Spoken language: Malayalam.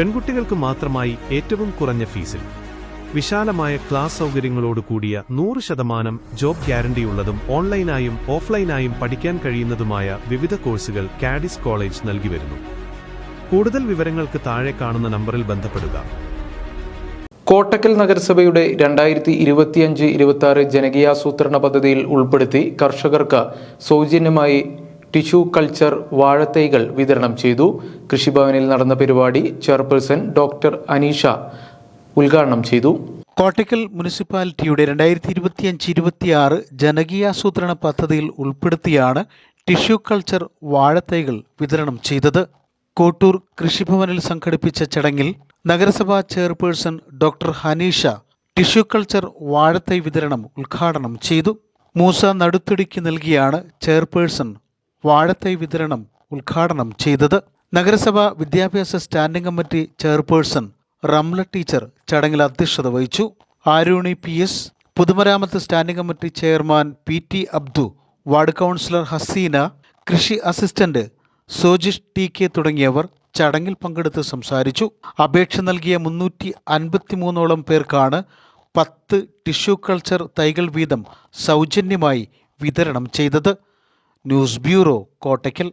പെൺകുട്ടികൾക്ക് മാത്രമായി ഏറ്റവും കുറഞ്ഞ ഫീസിൽ. വിശാലമായ ക്ലാസ് സൗകര്യങ്ങളോട് കൂടിയ നൂറ് ശതമാനം ജോബ് ഗ്യാരണ്ടിയുള്ളതും ഓൺലൈനായും ഓഫ്ലൈനായും പഠിക്കാൻ കഴിയുന്നതുമായ വിവിധ കോഴ്സുകൾ കാഡിസ് കോളേജ് നൽകി വരുന്നു. കൂടുതൽ വിവരങ്ങൾക്ക് താഴെ കാണുന്ന നമ്പറിൽ ബന്ധപ്പെടുക. കോട്ടക്കൽ നഗരസഭയുടെ രണ്ടായിരത്തി ഇരുപത്തിയഞ്ച് ഇരുപത്തി ആറ് ജനകീയാസൂത്രണ പദ്ധതിയിൽ ഉൾപ്പെടുത്തി കർഷകർക്ക് സൗജന്യമായി ടിഷ്യൂ കൾച്ചർ വാഴത്തൈകൾ വിതരണം ചെയ്തു. കൃഷിഭവനിൽ നടന്ന പരിപാടി ചെയർപേഴ്സൺ ഡോക്ടർ അനീഷ ഉദ്ഘാടനം ചെയ്തു. കോട്ടയ്ക്കൽ മുനിസിപ്പാലിറ്റിയുടെ രണ്ടായിരത്തി ഇരുപത്തിയഞ്ച് ഇരുപത്തിയാറ് ജനകീയാസൂത്രണ പദ്ധതിയിൽ ഉൾപ്പെടുത്തിയാണ് ടിഷ്യൂ കൾച്ചർ വാഴത്തൈകൾ വിതരണം ചെയ്തത്. കോട്ടൂർ കൃഷിഭവനിൽ സംഘടിപ്പിച്ച ചടങ്ങിൽ നഗരസഭാ chairperson doctor Haneesha tissue culture വാഴത്തൈ വിതരണം ഉദ്ഘാടനം ചെയ്തു. മൂസ നടുത്തിടിക്ക് നൽകിയാണ് ചെയർപേഴ്സൺ വാഴത്തൈ വിതരണം ഉദ്ഘാടനം ചെയ്തത് നഗരസഭ വിദ്യാഭ്യാസ standing committee chairperson Ramla teacher ചടങ്ങിൽ അധ്യക്ഷത വഹിച്ചു. ആരൂണി പി എസ് പൊതുമരാമത്ത് standing committee chairman P T Abdu ward councillor Haseena കൃഷി അസിസ്റ്റന്റ് സോജിഷ് ടി കെ തുടങ്ങിയവർ ചടങ്ങിൽ പങ്കെടുത്ത് സംസാരിച്ചു. അപേക്ഷ നൽകിയ മുന്നൂറ്റി അൻപത്തിമൂന്നോളം പേർക്കാണ് പത്ത് ടിഷ്യൂ കൾച്ചർ തൈകൾ വീതം സൗജന്യമായി വിതരണം ചെയ്തത്. News bureau Kottakkal.